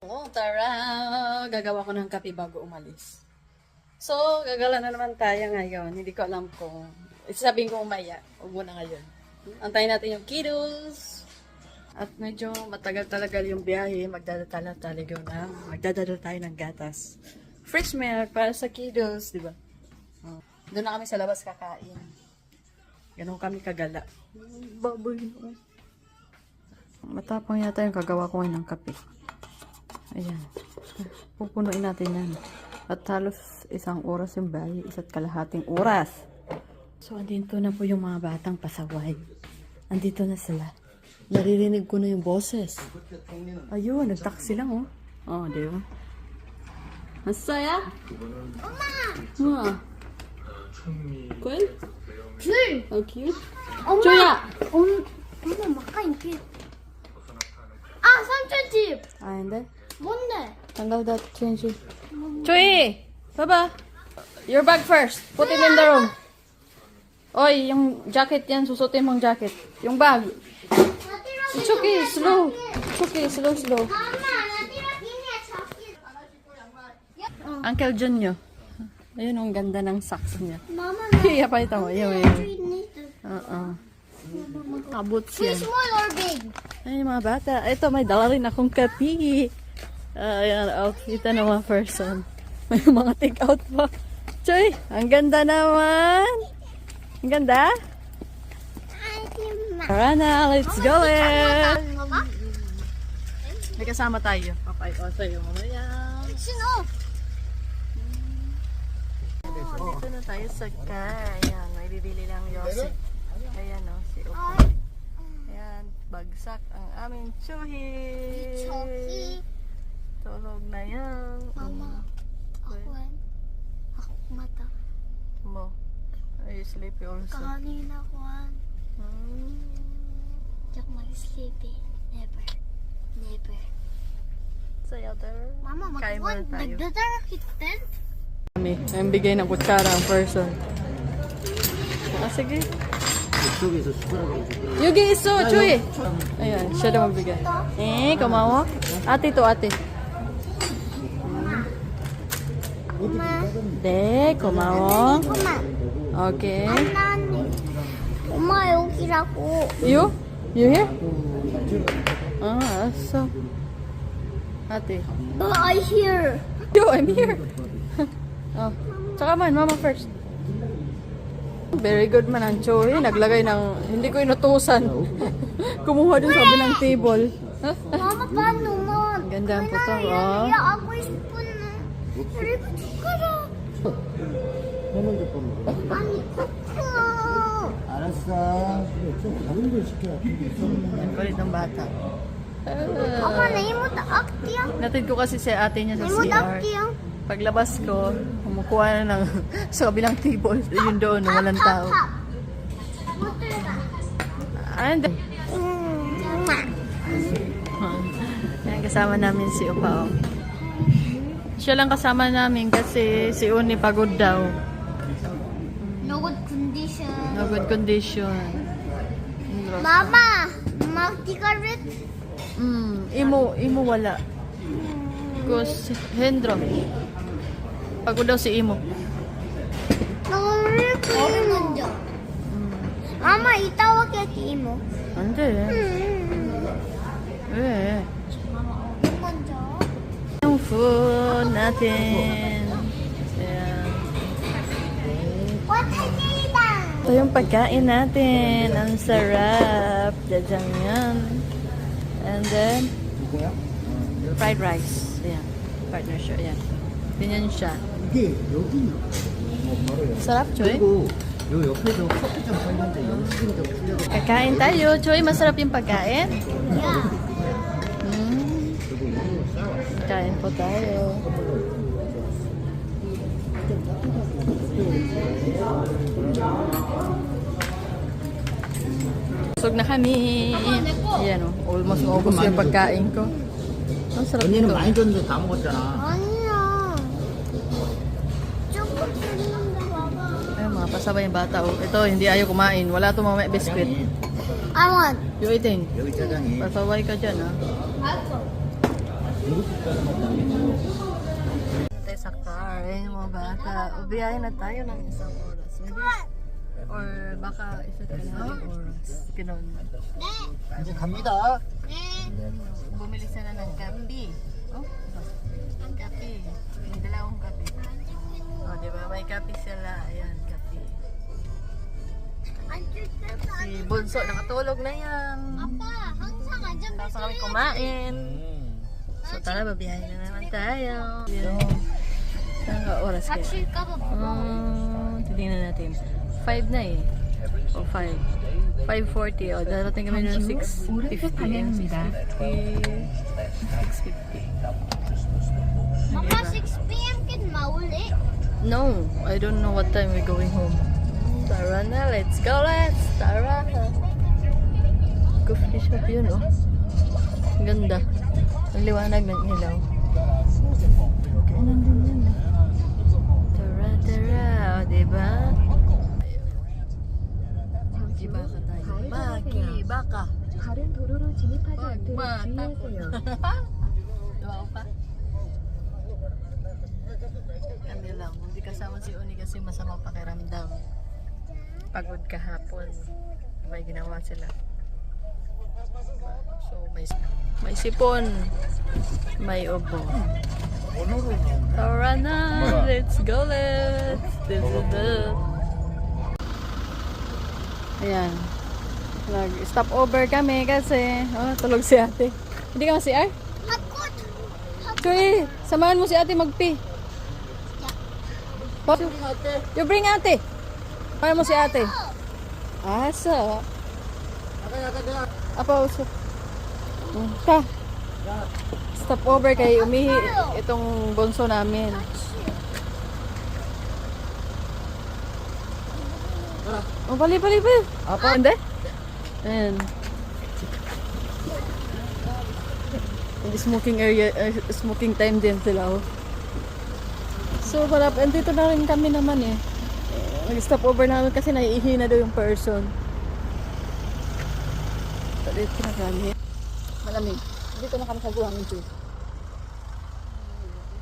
Oh, tara! Gagawa ko ng kape bago umalis. So, gagala na naman tayo ngayon. Hindi ko alam kung... Sabihin ko umaya. Huwag muna ngayon. Antayin natin yung kiddos. At medyo matagal talaga yung biyahe. Magdadala talaga na. Magdadala tayo ng gatas. Fresh milk para sa kiddos, di ba? Oh. Doon na kami sa labas kakain. Ganon kami kagala. Baboy no. Matapang yata yung kagawa ko ng kape. Ayan. Pupunuin natin yan. At halos isang oras yung bayi. Isa't kalahating oras. So, andito na po yung mga batang pasaway. Andito na sila. Naririnig ko na yung boses. Ayun, nagtaksi lang oh. Oh, di ba? Masaya? Oma! Cool? 귤! How cute? 엄마! 조야! 엄, 엄마 막가인 귤. 아, 삼촌집! Ah, hindi. 뭔데? Tanggal that change. Chuy! Baba! Your bag first. Put it in the room. Oy, yung jacket yan. Susutin mong jacket. Yung bag. It's okay. Slow. It's okay. Slow, slow. Uncle John nyo. Ayun, ang ganda ng socks niya. Mama, Iya, pakita mo. Ayun, ayun. Oo. Kabots yan. Small or big? Ay, mga bata. Ito, may dala rin akong kapi. Uh, ayan, oh, outfit na naman person. May mga take out pa. Choy, ang ganda naman. Ang ganda? Tara na, let's go it. Eh. May kasama tayo. Papay ko sa'yo mamaya. Sino? Dito na tayo sa kaya. May bibili lang Yossi. Ayan o, oh, si Opa. Ayan, bagsak ang aming Chuhi. Chuhi. Tulog na yan. Mama, mm. ako yan. Eh. Ako mata. Mo. Are you sleepy also? Kanina ko yan. Hmm. Mag-sleepy. Never. Never. Sa other. Mama, mag-one. Nagdadarakit din. Kami, ang bigay ng kutsara ang person. Ah, sige. Yugi iso, Chuy! Ayan, siya daw magbigay. Eh, kumawa. Ate to, ate. 엄마. De, kumawa. 엄마. Okay. 나는 엄마 여기라고. You? You here? Ah, so. Ate. But I hear. Yo, I'm here. oh. Tsaka man, mama first. Very good man ang Choy. Naglagay ng, hindi ko inutusan. Kumuha dun sa bilang table. Mama paano mo? Ganda ang puto, oh. Kaya ako spoon na. 그리고 숟가락. 아니 코코. 알았어. 좀 다른 걸 시켜. Ang kulit ng bata. Ah. 엄마 내 이모도 악기야? Natid ko kasi si ate niya sa 이모도 CR. 악기야? Paglabas ko, kumukuha na ng sa kabilang table. Yun doon, walang tao. 못 들어가. And, 음. Ayan, kasama namin si Upa. Siya lang kasama namin kasi si Uni pagod daw. No good condition. No good condition. Mama, multi carrot. Mm, imo imo wala. Kus Hendro. Pagod daw si imo. Nangungulip ko yung. Oh, hmm. Mama, itawag yan si imo. Hindi. Hmm. Eh. Eh 먼저. Yung food natin. Ayan. 와타지리다. Ito yung pagkain natin. Ang sarap. Jajangmyeon. And then, 이거야? fried rice. Ayan. Partner siya. Ayan. Ganyan siya. 이게 여기는 뭐 바로 여기. Sarap, Choy. 그리고 요 옆에도 커피점 팔는데 여기도 풀려서 Kakain tayo. Choy, masarap yung pagkain. 야, Mm. Kain po tayo. Busog na kami. Ayan o, almost maubos yung pagkain ko. Ang sarap ito. Ay, mga pasabay yung bata o. Ito, hindi ayaw kumain. Wala ito mamaya biskuit. I want. You eating? Pasaway ka dyan ah. 알았어. tayo sa car, eh, mga bata. Ubiyahin na tayo ng isang oras. Maybe, or baka isa tayo ng oras. Ganon. 이제 갑니다. Bumili sila ng kape. Oh, ito. Ang kape. May dalawang kape. Oh, di ba? May kape sila. Ayan, kape. Si Bunso, nakatulog na yan. 아빠 항상 안전벨트 Tapos kami kumain. So tara, babiyahin na naman tayo. So, saan ka oras kayo? Um, hmm, titignan natin. 5 na eh. O 5. 5.40. O, darating kami ng 6.50. 6.50. Mama, 6 p.m. kin mauli? No, I don't know what time we're going home. Tara na, let's go, let's. Tara na. Coffee shop yun, oh. Ganda. Ang liwanag ng ilaw. Kaya nandun yun, eh. Tara, tara, o, diba? Maki baka tayo. Maki baka. 다른 도로로 진입하지 않도록 Baka. 주의하세요. Diba ko pa? Kami lang. Hindi kasama si Uni kasi masama pakiramdam. Pagod kahapon. May ginawa sila. So, may, may sipon. May ubo. Tara na! Let's go, let's! Ayan. Nag-stop over kami kasi oh, tulog si ate. Hindi ka si R? 핫꽃 Choy, samahan mo si ate magpi. Oh, you bring ate. Samahan mo si ate. Asa. Apa? Hmm, Ka. Stop over kay umihi itong bonso namin. Oh, bali, bali, bali. Apa? Hindi? Ayan. Yung smoking area, eh, smoking time din sila. Oh. So, para andito na rin kami naman eh. Eh, Nag-stop over namin kasi naiihi na daw yung person. Maliit na gamit. Malamig. Dito na kami sa guhang ng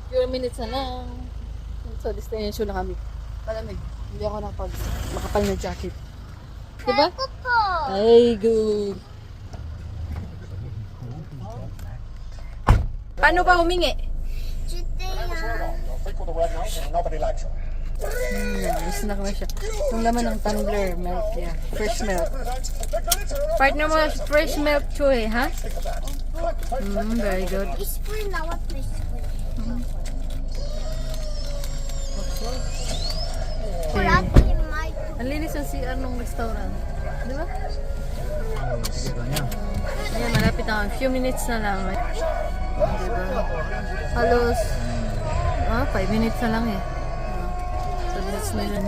Few minutes na lang. So, destination na kami. Malamig. Hindi ako nakapag makapal na jacket. Diba? Ay, good. Paano ba humingi? Chute na. Hmm, snack na siya. Yung laman ng tumbler, milk yan. Fresh milk. Partner mo, fresh milk to eh, ha? Hmm, very good. Spoon na, what fresh spoon? Okay. Ang linis ang CR nung restaurant. Di ba? Ayan, malapit na. Few minutes na lang. Di? Halos, ah, 5 minutes na lang eh Ah, 5 minutes na yun.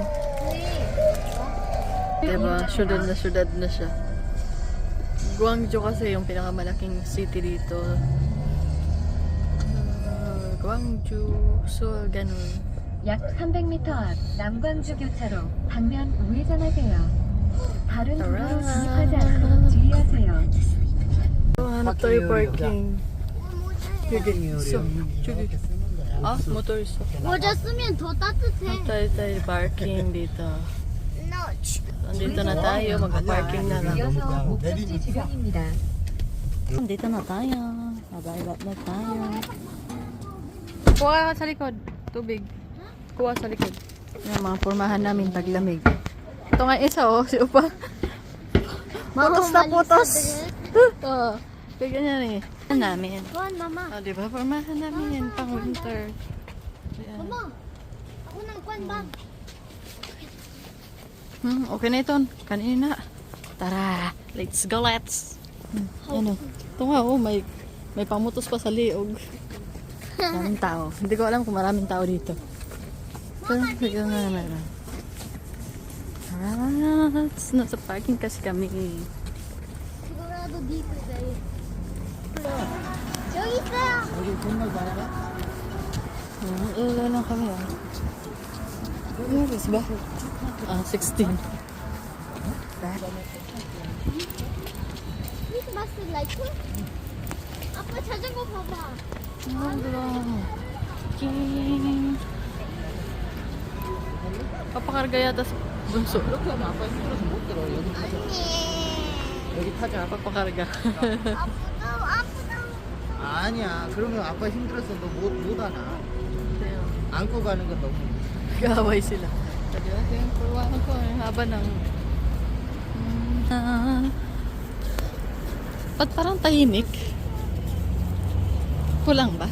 Di ba? Syudad na syudad na siya. Guangzhou kasi yung pinakamalaking city dito. Ah, Guangzhou, Seoul, ganun. 약 300m 앞 남광주 교차로 방면 우회전하세요. 다른 도로로 진입하지 않도록 주의하세요. Hanap tayo parking. Sige, so, sige. Ah, motor so. 모자 쓰면 더 따뜻해 Hanap tayo tayo parking dito. 나 Nandito na tayo, mag-parking na lang. 이어서 목적지 주변입니다. Nandito na tayo. Mabaybat na tayo. Kuha ka sa likod. Tubig. Kuha sa likod. Yung mga pormahan namin taglamig. Ito nga isa oh, si Upa. Putos na putos. Oo. Kaya ganyan eh. Parmahan namin. Doon, mama. O, oh, di ba? Parmahan namin mama, yan, pang winter. Mama, ako nang kwan bag. Hmm, okay na ito. Kanina. Tara, let's go, let's. Hmm, ano? Ito nga, oh, may, may pamutos pa sa liog. Maraming tao. Hindi ko alam kung maraming tao dito. Pero, sige nga naman. Alright, nasa parking kasi kami. Sigurado dito dahil. 여기 있어요 여기 건널 봐라. Hmm, ilan lang kami, ah. Ano oras ba? Ah, 16. 여기 봤을 라이트? 아빠 자전거 봐봐 King. Papakarga yata sa bunso. 그렇게 하면 아빠 힘들어서 못 들어. 여기 타자. 여기 타자. Papakarga. 아프다고 아프다고. 아니야. 그러면 아빠 힘들어서 너 못 못 안아. 안고 가는 건 너무. Gaway sila. Sabi natin, yung pulwaan ko, ang haba ng... Ah. Ba't parang tahimik? Kulang ba?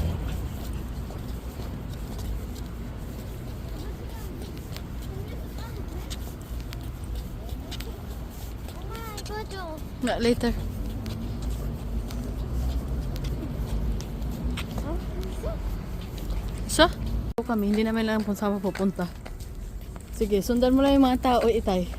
엄마 이거 줘. Na, later. Isa? kami, hindi namin alam kung saan pupunta. Sige, sundan mo lang yung mga tao, itay.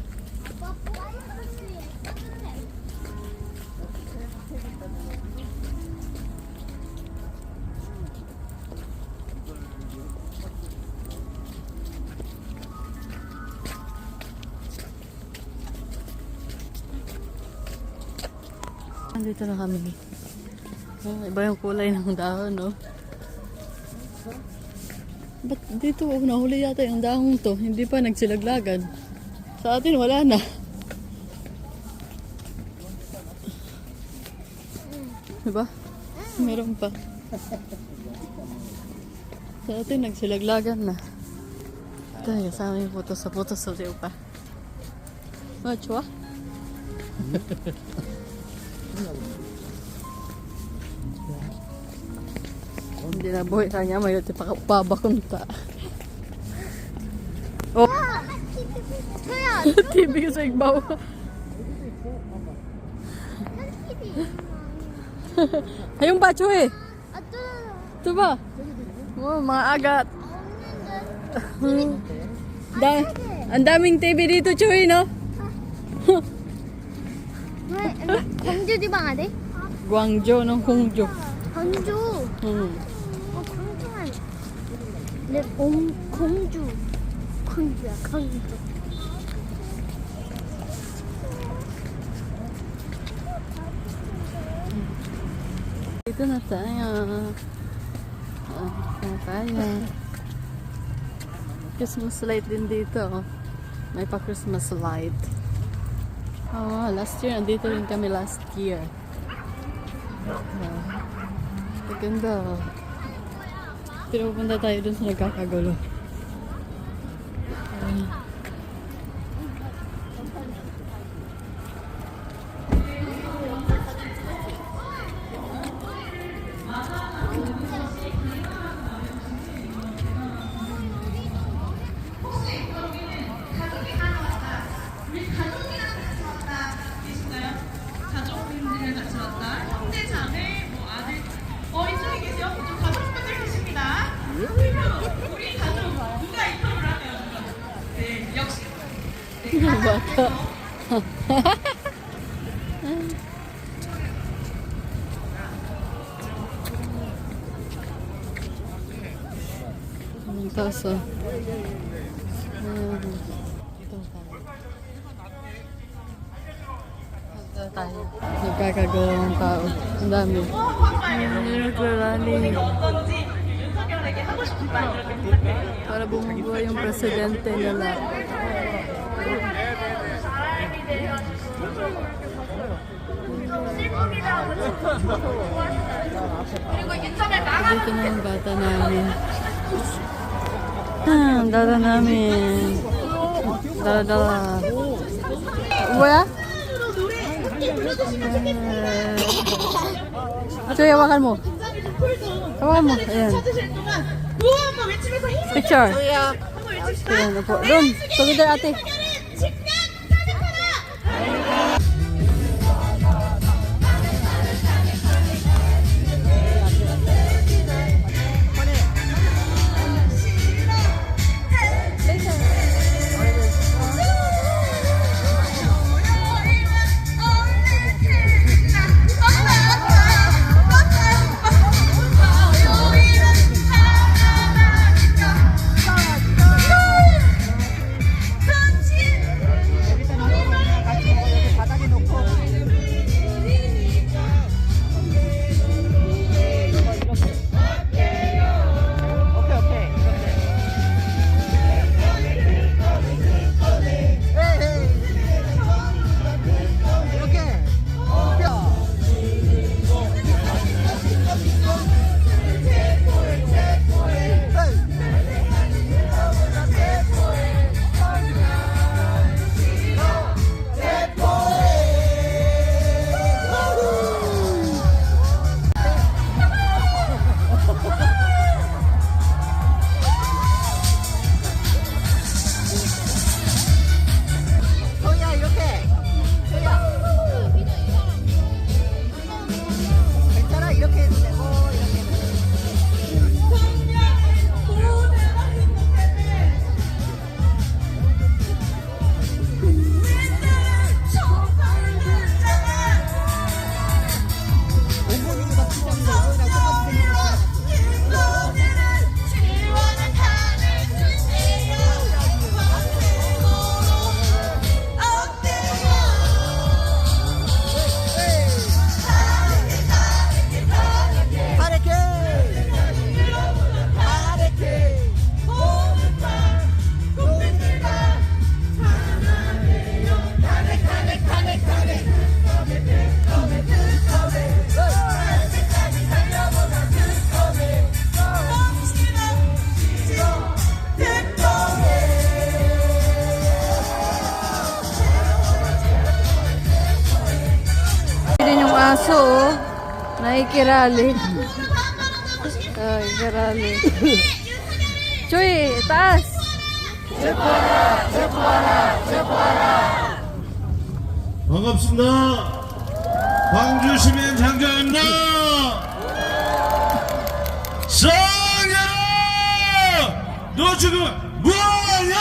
Nandito na kami. Oh, iba yung kulay ng dahon, no? Ba't dito, nahuli yata yung dahon to. Hindi pa nagsilaglagan. Sa atin, wala na. Diba? Meron pa. Sa atin, nagsilaglagan na. Ito, kasama yung photo sa photo sa pa. Machwa? Hindi na buhay sa niya, may dati pabakunta. Oh. TV sa igbaw. Ayun ba, Choy? Ito. Ito ba? Oh, mga agat. da ang daming TV dito, Choy, no? Gwangjo, di ba nga, Guangzhou, no? Hongzhou. 很久。嗯。 어 광주만. 내 공, 공주. 광주야 광주. Dito na tayo. Ah, dito na tayo. Christmas light din dito. May pa Christmas light. Oh, last year, nandito rin kami last year. Ah, maganda. Pero pupunta tayo dun sa nagkakagulo. ang taas ah. tayo. Um, Nagkakagawa ng tao. Ang dami. Naglalani. Para bumubuo yung presidente nila. Dito na ang bata namin. Ah, ang dala namin. Dala-dala. 뭐야? 저기 hawakan mo. Hawakan mo. Ayan. 구호 한번 외치면서 힘을 Picture. 한번 외칩시다. Ay, kirali. Joy, taas. 반갑습니다. 광주 시민 장경입니다. 성현아! 너 지금 뭐하냐?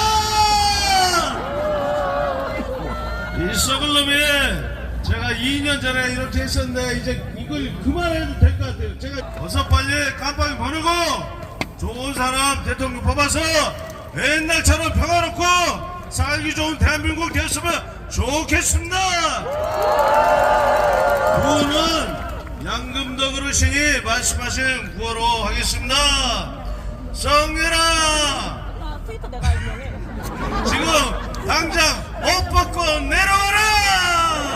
이 썩을 놈이 제가 2년 전에 이렇게 했었는데 이제 이걸 그만해도 될 것 같아요. 제가 어서 빨리 깜빡이 버리고 좋은 사람 대통령 뽑아서 옛날처럼 평화롭고 살기 좋은 대한민국 되었으면 좋겠습니다. 구호는 양금덕 어르신이 말씀하신 구호로 하겠습니다. 성렬아! 지금 당장 옷 벗고 내려와라!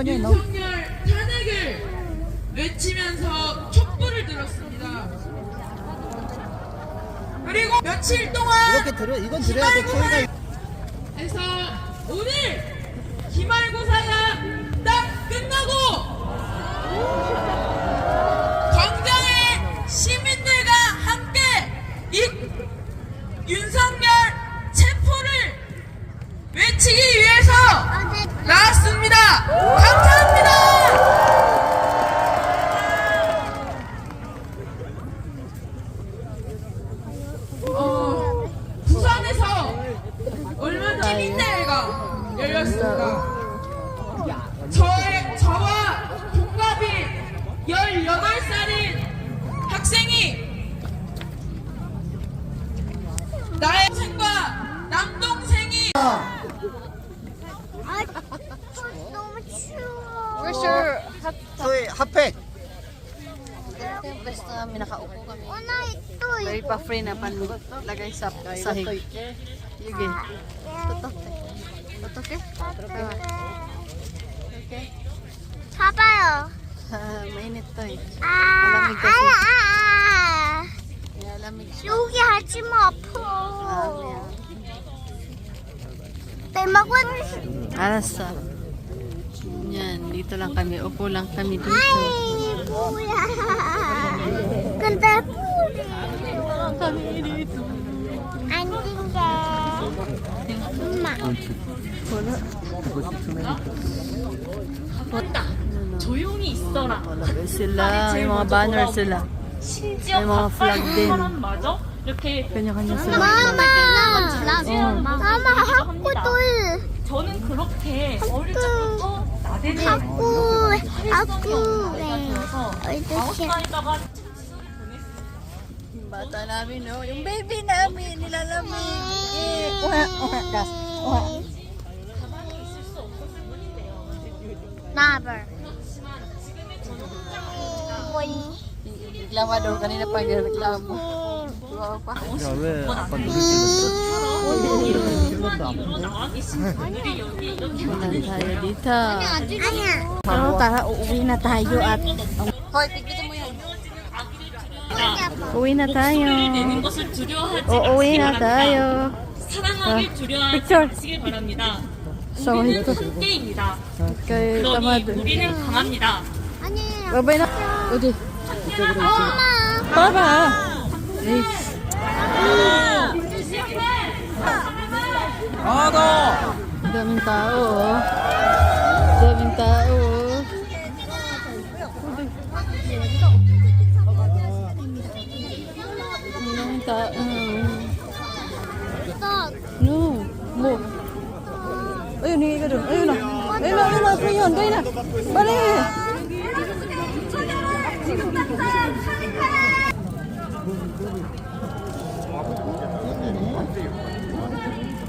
아, 주머니에 넣어. 윤석열 탄핵을 외치면서 촛불을 들었습니다. 그리고 며칠 동안 이렇게 들어, 이건 들어야 돼. 소리가 그래서 오늘 기말고사가 딱 끝나고 광장의 시민들과 함께 이 윤석열 체포를 외치기 나왔습니다. 감사합니다. nakaupo kami. Una ito. Eh. Dali pa free na pan lagay sa sahig. Yugi. Tutok. Tutok eh. Okay. Papa oh. yo. Mainit to eh. Ah, ah, ah. ah. Nilalamig siya. Yugi, hachi mo po. Ah. Tayo magwan. Ah, Asa. Yan, dito lang kami. Upo lang kami dito. Ay, kuya. 근데. 안 띵게. 엄마. 조용히 있어라. Sila. May mga banner sila. 심지어 flag 가까이 din. 사람 마저 이렇게 Kanya-kanya sila. 마마. 어. 마마, 학구들. 저는 그렇게 어릴 적부터 나대는 학구. 학구. 아홉? 살이다가 bata namin, no? Yung baby namin, nilalamig. Eh, uha, uha, gas. Uha. Never. Reklamo daw kanina pa yung reklamo. Grabe, apang dulit tayo dito. Ano tara, uuwi na tayo at... Hoy, tigbitin 오이나 다요. 목소리를 내는 것을 두려워하지 어, 오이나 다요. 사랑하길 어, 두려워하지 마시길 바랍니다. 우리는 숙제입니다. 그 그러니 우리는 강합니다. 아니에요. 여보이나 어디? 엄마. 봐봐. 아, 너. 재밌다. 오. 재밌다. 오. Sa, um, no. Mo. Ayun, hindi ka doon. Ayun na. Ayun na, ayun na. Ayun, ayun na. Bali!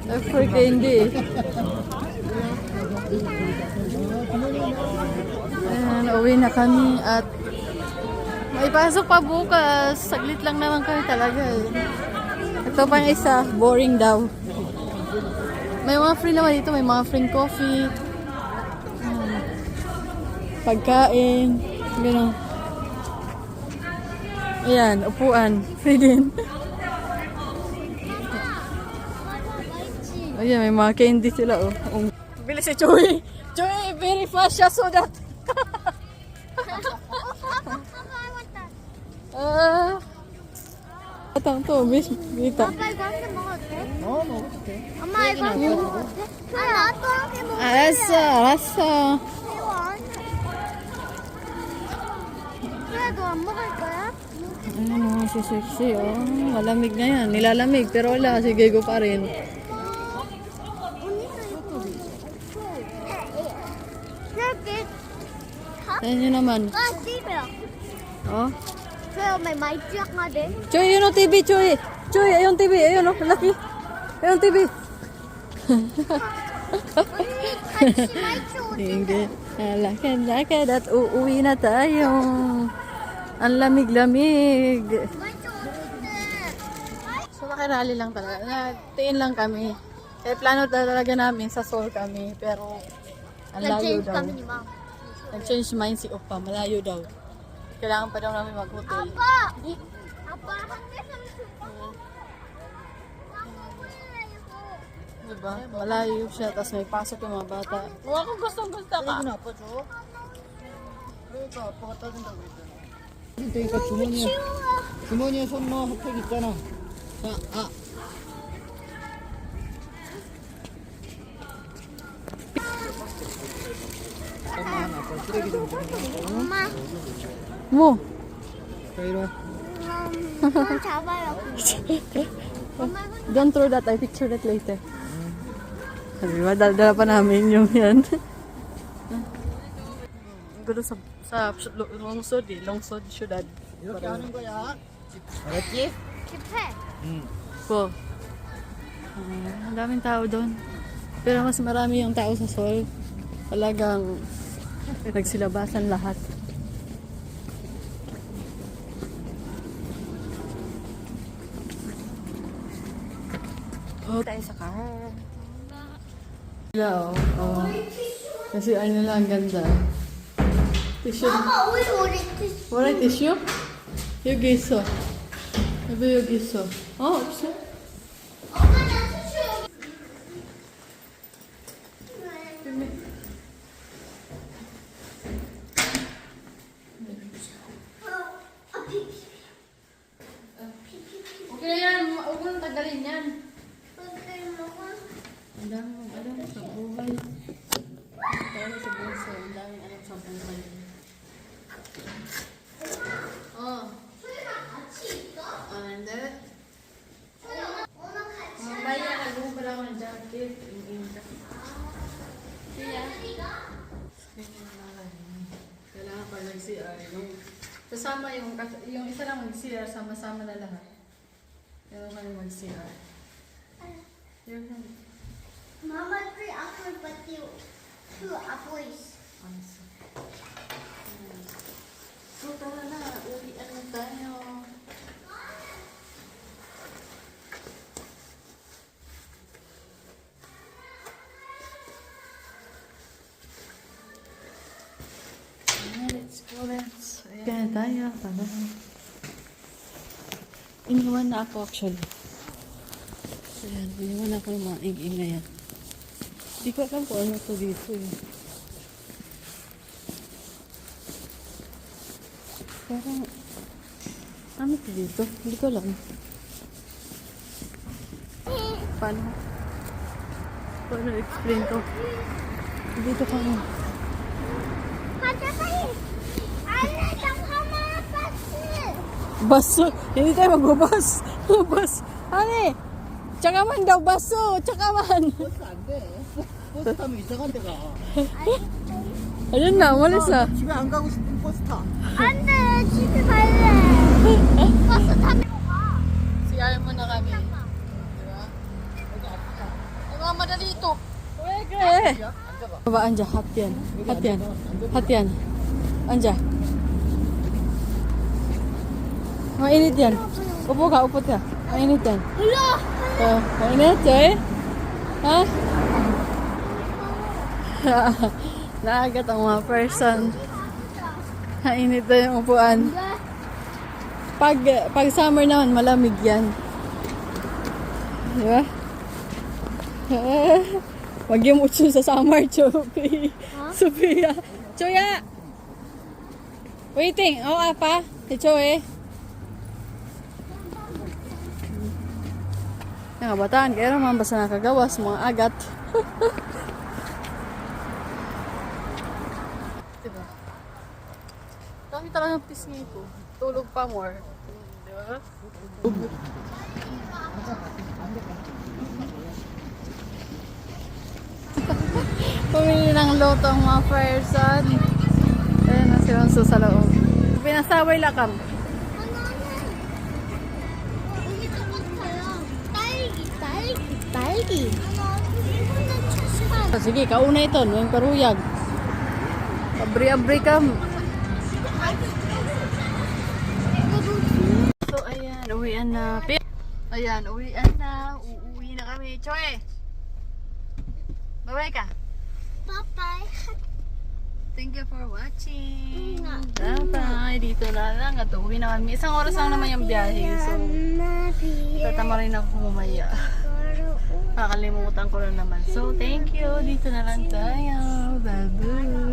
Africa hindi. Ayan, uwi na kami at may pasok pa bukas. Saglit lang naman kami talaga eh. Ito pang isa, boring daw. May mga free naman dito, may mga free coffee. Ayan. Pagkain. Ganun. Ayan, upuan. Free din. Ayan, may mga candy sila, oh. Um, bilis si Joey. Joey, very fast siya so that... Ah... Atang to, miss. Kita. 아빠 이거 한 개 먹어도 돼? 어, 먹어도 돼. 엄마 이거 한 개 먹어도 돼? 아 나도 한 개 먹을래. 알았어, 알았어. 이거 안 돼. 그래 너안 먹을 거야? Ayan, oh, si sexy, oh. Malamig na yan. Nilalamig, pero wala. Sige, go pa rin. 언니도 이거. 이렇게 Ayan nyo naman. 아 씹어. Oh. Pero may mic jack nga din. Choy, yun ang TV, Choy. Choy, ayun TV, ayun o, laki. Ayun TV. Hindi. Lakad, lakad at uuwi na tayo. Ang lamig-lamig. So, makirali lang talaga. Nagtiin lang kami. Eh, plano talaga namin sa Seoul kami. Pero, ang layo daw. Nag-change kami ni Ma'am. Nag-change mindset si Opa. Malayo daw. Kailangan pa daw namin mag-hotel. 아빠. 아빠 한개 삼십. Diba? Malayo siya. Tapos may pasok yung mga bata. Huwag kung gustong-gusto ka. 이건 아빠 줘. 그러니까 아빠가 따준다고 그랬잖아. 그러니까 주머니에 주머니에 손 넣어 핫팩 있잖아. 자, 아. 잠깐만 아빠 쓰레기 좀 주고. 엄마. Mo. 자 이리 와. 음, 손 잡아요. 엄마 손 Don't throw that. I picture that later. Sabi ba, dala pa namin yung yan. Ang gulo sa, sa lungsod eh. Lungsod, syudad. 이렇게 하는 거야. 알았지? 집회. 응. Po. Ah, ang daming tao doon. Pero mas marami yung tao sa Seoul. Talagang nagsilabasan lahat. Nag-out tayo sa car. Hello. Oh. Kasi ano lang, ang ganda. Tissue. Mama, we wanted tissue. Wanted tissue? Yung giso. Sabi yung giso. Oh, tissue. alam sa buhay. Kaya na sa bunso, ang daming alam sa buhay. Oh. And that. Mamaya ka doon pala ako ng jacket. Ingin ka. Kaya. Kailangan pa lang nag-CR. Kasama yung, yung isa lang mag-CR, sama-sama na lahat. Kailangan mag-CR. Your hand. Mama three apples but you two apples. Answer. So, tara na. Uwian na tayo. Ayan, Let's go, let's. Kaya tayo. Tara. Iniwan na ako actually. Ayan, iniwan ako ng mga ing-ing na yan. Hindi ko alam kung ano to dito eh. Parang, ano to dito? Hindi ko alam. Paano? Paano explain to? Dito pa rin. Bus. Hindi tayo magbabas. Bus. Ano eh? 하나 버스. Baso! Hindi tayo magbabas! Bas! Ani! Tsaka man daw, baso! Tsaka man! 버스 안 돼. 버스 타면 이상한 데 가. Ayun na, umalis na. 집에 안 가고 싶은 버스 타. 안 돼, 집에 갈래. 버스 타고 가. CR mo na kami. Diba? Ay, mga madali ito. Pwede. Baba, anja. Hot yan. Hot yan. Hot yan. Anja. Mainit yan. Upo ka, upo ka. Mainit yan. Hello. Oh, mainit, Joy? Ha? Naagat ang mga person. Mainit na yung upuan. Pag, pag summer naman, malamig yan. Di ba? Wag yung utso sa summer, Chopi. Sophia. Choya! Waiting. Oo, apa? Si Choy. Mga bataan, kaya naman basta nakagawas, mga agat. diba? Dami talagang pisngi ko. Tulog pa more. Diba? Pumili ng loto ang mga person. Ayan na silang susaloob. Pinasaway lakam. Hindi. Ano? Sige, kauna ito. Yung karuyag. Abri-abri ka. So, ayan. Uwian na. Ayan, uwian na. Uuwi na kami. Choy! Bye-bye ka. Bye-bye. Thank you for watching. Bye-bye. Dito na lang at uwi na kami. Isang oras lang naman yung biyahe. So, tatama rin ako kumaya. Nakakalimutan ko na naman. So, thank you. Dito na lang tayo. Bye-bye.